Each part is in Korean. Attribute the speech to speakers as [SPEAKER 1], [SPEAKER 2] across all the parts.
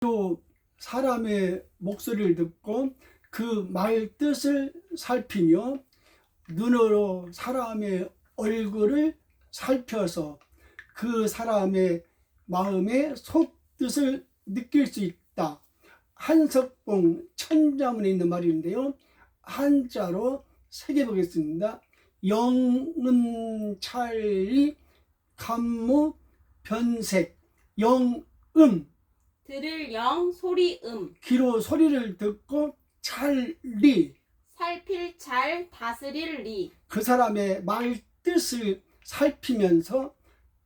[SPEAKER 1] 또 사람의 목소리를 듣고 그 말 뜻을 살피며 눈으로 사람의 얼굴을 살펴서 그 사람의 마음의 속뜻을 느낄 수 있다. 한석봉 천자문에 있는 말인데요. 한자로 새겨 보겠습니다. 영은 찰리 감무 변색 영음
[SPEAKER 2] 들을 영 소리 음.
[SPEAKER 1] 귀로 소리를 듣고 찰리.
[SPEAKER 2] 살필 잘 다스릴 리.
[SPEAKER 1] 그 사람의 말 뜻을 살피면서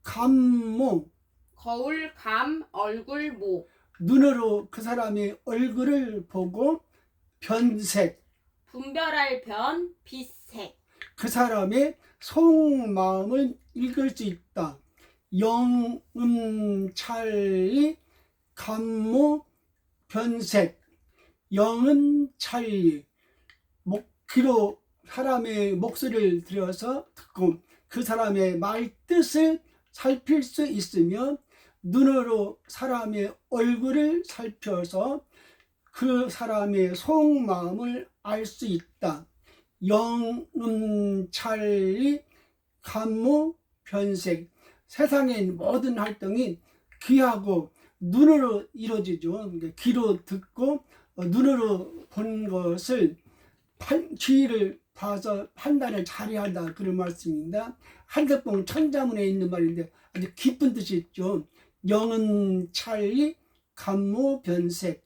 [SPEAKER 1] 감무
[SPEAKER 2] 거울 감 얼굴 모.
[SPEAKER 1] 눈으로 그 사람의 얼굴을 보고 변색.
[SPEAKER 2] 분별할 변 빛색.
[SPEAKER 1] 그 사람의 속마음을 읽을 수 있다. 영음찰리 감무 변색 영은 찰리 목 귀로 사람의 목소리를 들여서 듣고 그 사람의 말 뜻을 살필 수 있으며 눈으로 사람의 얼굴을 살펴서 그 사람의 속마음을 알 수 있다. 영음찰리 감무 변색 세상의 모든 활동이 귀하고 눈으로 이루어지죠. 그러니까 귀로 듣고 어, 눈으로 본 것을 판, 귀를 봐서 판단을 잘해야 한다 그런 말씀입니다. 한석봉 천자문에 있는 말인데 아주 깊은 뜻이 있죠. 영은 찰리 감무 변색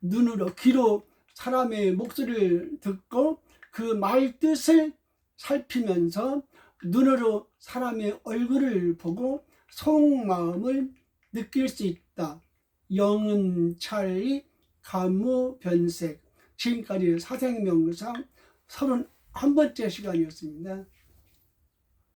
[SPEAKER 1] 눈으로 귀로 사람의 목소리를 듣고 그 말 뜻을 살피면서 눈으로 사람의 얼굴을 보고 속마음을 느낄 수 있다. 영은 찰리 감무 변색 지금까지 사생명상 31번째 시간이었습니다.